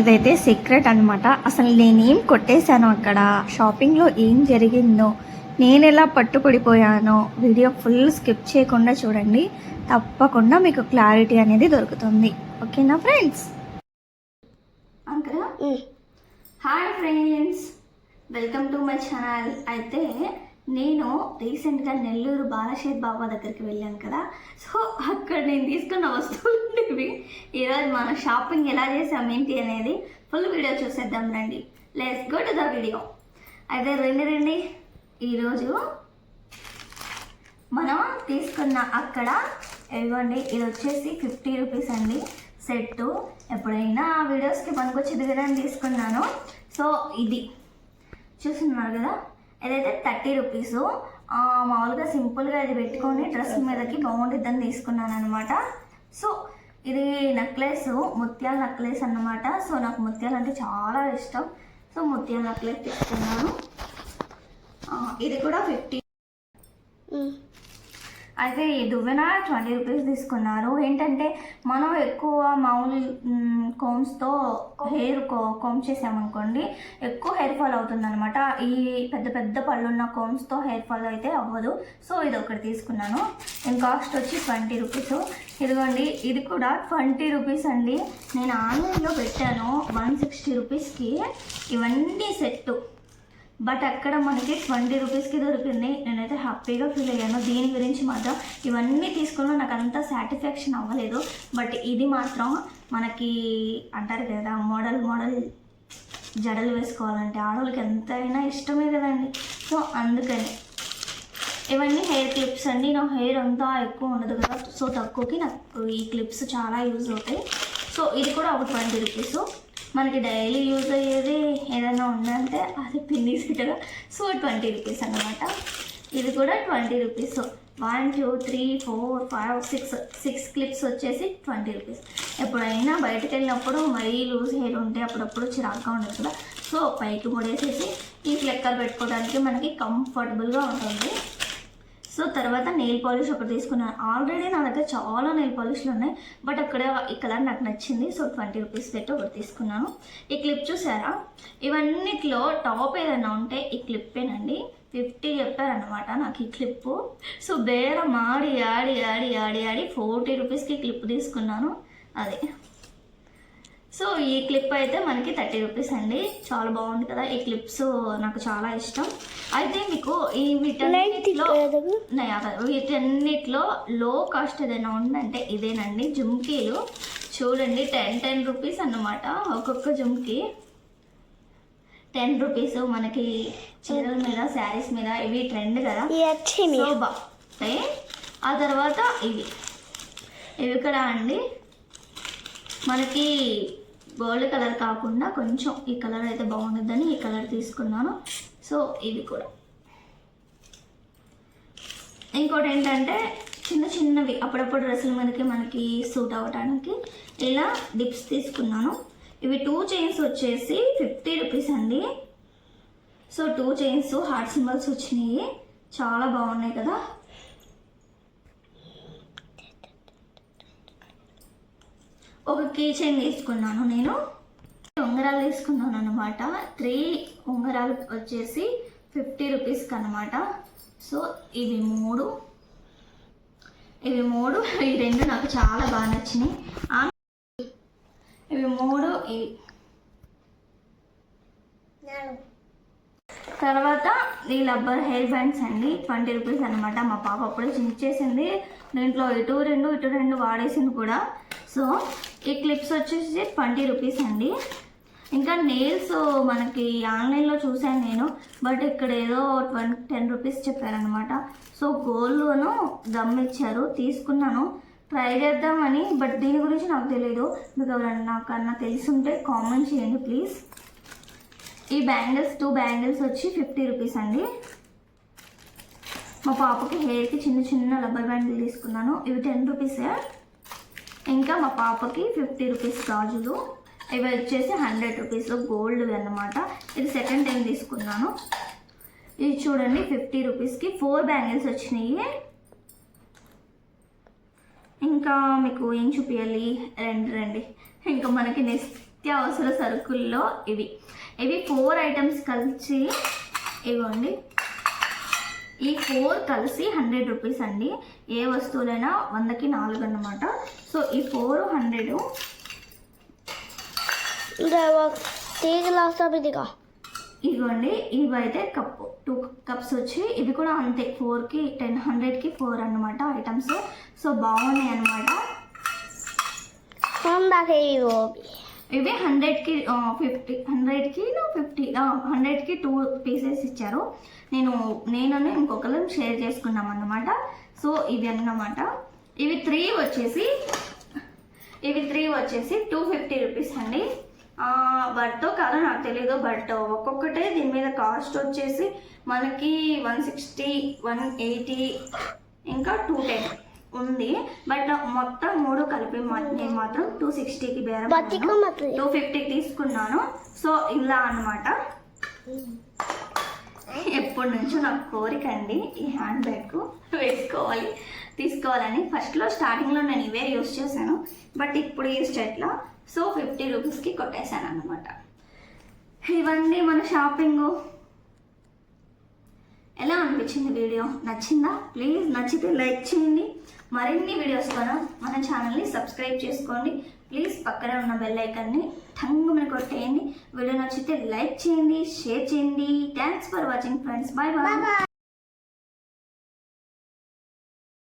ఇదైతే సీక్రెట్ అనమాట అసలు నేనేం కొట్టేశాను అక్కడ? షాపింగ్లో ఏం జరిగిందో? నేను ఎలా పట్టుపడిపోయానో వీడియో ఫుల్ స్కిప్ చేయకుండా చూడండి. తప్పకుండా మీకు క్లారిటీ అనేది దొరుకుతుంది. ఓకేనా friends? అంకరా? Hi friends welcome to my channel అయితే నేను రీసెంట్గా నెల్లూరు బాలశేత్ బాబా దగ్గరికి వెళ్ళాను కదా. సో అక్కడ నేను తీసుకున్న వస్తువులు ఉండేవి ఈరోజు మన షాపింగ్ ఎలా చేసాం ఏంటి అనేది ఫుల్ వీడియో చూసేద్దాం రండి. Let's go to the video అయితే రండి రండి. ఈరోజు మనం తీసుకున్న అక్కడ ఇవ్వండి ఇది వచ్చేసి ఫిఫ్టీ రూపీస్ అండి. సెట్ ఎప్పుడైనా ఆ వీడియోస్కి పనికొచ్చేది కదా అని తీసుకున్నాను. సో ఇది. చూస్తున్నారు కదా? ఏదైతే థర్టీ రూపీస్ మామూలుగా సింపుల్గా ఇది పెట్టుకొని డ్రెస్ మీదకి బాగుంటుందని తీసుకున్నాను అనమాట సో ఇది నెక్లెస్ ముత్యాల నెక్లెస్ అన్నమాట. సో నాకు ముత్యాలు అంటే చాలా ఇష్టం. సో ముత్యాల నెక్లెస్ తీసుకున్నాను. ఇది కూడా ఫిఫ్టీ అయితే ఈ దువ్వెన ట్వంటీ రూపీస్ తీసుకున్నారు. ఏంటంటే మనం ఎక్కువ మామూలు కోమ్స్తో హెయిర్ కోమ్ చేసామనుకోండి ఎక్కువ హెయిర్ ఫాల్ అవుతుందనమాట ఈ పెద్ద పెద్ద పళ్ళున్న కోమ్స్తో హెయిర్ ఫాల్ అయితే అవ్వదు. సో ఇది ఒకటి తీసుకున్నాను. దీని కాస్ట్ వచ్చి ట్వంటీ రూపీస్. ఇదిగోండి ఇది కూడా ట్వంటీ రూపీస్ అండి. నేను ఆన్లైన్లో పెట్టాను వన్ సిక్స్టీ రూపీస్కి. ఇవన్నీ సెట్టు. బట్ అక్కడ మనకి ట్వంటీ రూపీస్కి దొరికింది. నేనైతే హ్యాపీగా ఫీల్ అయ్యాను. దీని గురించి మాత్రం ఇవన్నీ తీసుకున్నా నాకు అంత సాటిస్ఫాక్షన్ అవ్వలేదు. బట్ ఇది మాత్రం మనకి అంటారు కదా మోడల్ మోడల్ జడలు వేసుకోవాలంటే ఆడవాళ్ళకి ఎంతైనా ఇష్టమే కదండి. సో అందుకని ఇవన్నీ హెయిర్ క్లిప్స్ అండి. నా హెయిర్ అంతా ఎక్కువ ఉండదు కదా. సో తక్కువకి నాకు ఈ క్లిప్స్ చాలా యూజ్ అవుతాయి. సో ఇది కూడా ఒక ట్వంటీ రూపీస్ మనకి డైలీ యూజ్ అయ్యేది ఏదైనా ఉందంటే అది పిండి కదా సో ట్వంటీ రూపీస్ అన్నమాట. ఇది కూడా twenty rupees. One two three four five six six clips వచ్చేసి ట్వంటీ రూపీస్. ఎప్పుడైనా బయటకు వెళ్ళినప్పుడు మరీ లూజ్ హెయిర్ ఉంటే అప్పుడప్పుడు చిరాగ్గా ఉండదు కదా. సో పైకి ముడేసేసి ఈ ఫ్లెక్కర్ పెట్టుకోవడానికి మనకి కంఫర్టబుల్గా ఉంటుంది. సో తర్వాత నెయిల్ పాలిష్ ఒకటి తీసుకున్నాను. ఆల్రెడీ నా దగ్గర చాలా నెయిల్ పాలిష్లు ఉన్నాయి. బట్ అక్కడ ఈ కలర్ నాకు నచ్చింది. సో ట్వంటీ రూపీస్ పెట్టి ఒకటి తీసుకున్నాను. ఈ క్లిప్ చూసారా? ఇవన్నిట్లో టాప్ ఏదైనా ఉంటే ఈ క్లిప్పేనండి ఫిఫ్టీ చెప్పారనమాట నాకు ఈ క్లిప్పు సో బేరం ఆడి ఆడి ఆడి ఆడి ఆడి ఫోర్టీ రూపీస్కి క్లిప్ తీసుకున్నాను. అదే. సో ఈ క్లిప్ అయితే మనకి థర్టీ రూపీస్ అండి. చాలా బాగుంది కదా. ఈ క్లిప్స్ నాకు చాలా ఇష్టం. అయితే మీకు ఈ వీటన్నిటిలో. వీటన్నిటిలో లో కాస్ట్ ఏదైనా ఉందంటే ఇదేనండి. జుమ్కీలు. చూడండి టెన్ టెన్ రూపీస్ అన్నమాట. ఒక్కొక్క జుమ్కీ. టెన్ రూపీస్ మనకి చీరల మీద శారీస్ మీద ఇవి ట్రెండ్ కదా. సో బాగుంటాయి. ఆ తర్వాత ఇవి. ఇవి కూడా అండి. మనకి గోల్డ్ కలర్ కాకుండా కొంచెం ఈ కలర్ అయితే బాగుండదని ఈ కలర్ తీసుకున్నాను. సో ఇవి కూడా. ఇంకోటి ఏంటంటే చిన్న చిన్నవి అప్పుడప్పుడు డ్రెస్సుల మీదకి మనకి సూట్ అవ్వడానికి ఇలా డిప్స్ తీసుకున్నాను. ఇవి టూ చైన్స్ వచ్చేసి ఫిఫ్టీ రూపీస్ అండి. So two chains heart symbols వచ్చినాయి. చాలా బాగున్నాయి కదా. ఒక కీ చైన్ తీసుకున్నాను నేను. ఉంగరాలు తీసుకున్నాను అనమాట త్రీ ఉంగరాలు వచ్చేసి ఫిఫ్టీ రూపీస్కి అనమాట సో ఇవి మూడు. ఇవి మూడు. ఈ రెండు నాకు చాలా బాగా నచ్చినాయి. ఇవి మూడు ఇవి తర్వాత ఈ రబ్బర్ హెయిర్ బ్యాండ్స్ అండి. ట్వంటీ రూపీస్ అనమాట మా పాప అప్పుడే చించేసింది దీంట్లో ఇటు రెండు ఇటు రెండు వాడేసింది కూడా. సో ఈ క్లిప్స్ వచ్చేసి ట్వంటీ రూపీస్ అండి. ఇంకా నెయిల్స్ మనకి ఆన్లైన్లో చూశాను నేను బట్ ఇక్కడ ఏదో ట్వంటీ టెన్ రూపీస్ చెప్పారనమాట సో గోల్డ్ను గమ్ ఇచ్చారు తీసుకున్నాను. ట్రై చేద్దామని బట్ దీని గురించి నాకు తెలియదు మీకు ఎవరైనా నాకన్నా తెలిసి కామెంట్ చేయండి ప్లీజ్ ఈ బ్యాంగిల్స్ టూ బ్యాంగిల్స్ వచ్చి ఫిఫ్టీ రూపీస్ అండి. మా పాపకి హెయిర్కి చిన్న చిన్న రబ్బర్ బ్యాండిల్ తీసుకున్నాను. ఇవి టెన్ రూపీసే ఇంకా మా పాపకి ఫిఫ్టీ రూపీస్ గాజులు. ఇవి వచ్చేసి హండ్రెడ్ రూపీస్ గోల్డ్ అనమాట ఇది సెకండ్ టైం తీసుకున్నాను. ఇది చూడండి ఫిఫ్టీ రూపీస్కి ఫోర్ బ్యాంగిల్స్ వచ్చినాయి. ఇంకా మీకు ఏం చూపించాలి రండి రండి. ఇంకా మనకి నెక్స్ట్ నిత్యావసర సరుకుల్లో ఇవి. ఇవి ఫోర్ ఐటమ్స్ కలిసి ఇవ్వండి. ఈ ఫోర్ కలిసి హండ్రెడ్ రూపీస్ అండి. ఏ వస్తువులైనా వందకి నాలుగు అన్నమాట. సో ఈ ఫోర్ హండ్రెడ్ ఇదిగోండి ఇవి అయితే కప్పు టూ కప్స్ వచ్చి ఇవి కూడా అంతే ఫోర్కి టెన్ హండ్రెడ్కి ఫోర్ అన్నమాట ఐటమ్స్ సో బాగున్నాయి అన్నమాట దాకా ఇవి హండ్రెడ్కి ఫిఫ్టీ హండ్రెడ్కి ఫిఫ్టీ హండ్రెడ్కి టూ పీసెస్ ఇచ్చారు. నేను నేను ఇంకొకరు షేర్ చేసుకున్నాం అన్నమాట. సో ఇవి అన్నమాట. ఇవి త్రీ వచ్చేసి ఇవి త్రీ వచ్చేసి టూ ఫిఫ్టీ రూపీస్ అండి. బట్తో కాదో నాకు తెలియదు బట్ ఒక్కొక్కటే దీని మీద కాస్ట్ వచ్చేసి మనకి వన్ సిక్స్టీ వన్ ఎయిటీ ఇంకా టూ టెన్ ఉంది. బట్ మొత్తం మూడు కలిపి నేను మాత్రం టూ సిక్స్టీకి బేరం టూ ఫిఫ్టీకి తీసుకున్నాను. సో ఇలా అన్నమాట. ఎప్పటి నుంచో నాకు కోరిక అండి ఈ హ్యాండ్ బ్యాగ్ వేసుకోవాలి తీసుకోవాలని. ఫస్ట్లో స్టార్టింగ్లో నేను ఇవే యూస్ చేశాను. బట్ ఇప్పుడు ఈ స్టేట్లో సో ఫిఫ్టీ రూపీస్కి కొట్టేశాను అనమాట ఇవన్నీ మన షాపింగ్. ఎలా అనిపించింది వీడియో? నచ్చిందా? ప్లీజ్ నచ్చితే లైక్ చేయండి. మరిన్ని వీడియోస్ కూడా మన ఛానల్ని సబ్స్క్రైబ్ చేసుకోండి. ప్లీజ్ పక్కనే ఉన్న బెల్ ఐకాన్ని ఠంగుమని కొట్టేయండి. వీడియో నచ్చితే లైక్ చేయండి షేర్ చేయండి. Thanks for watching friends bye bye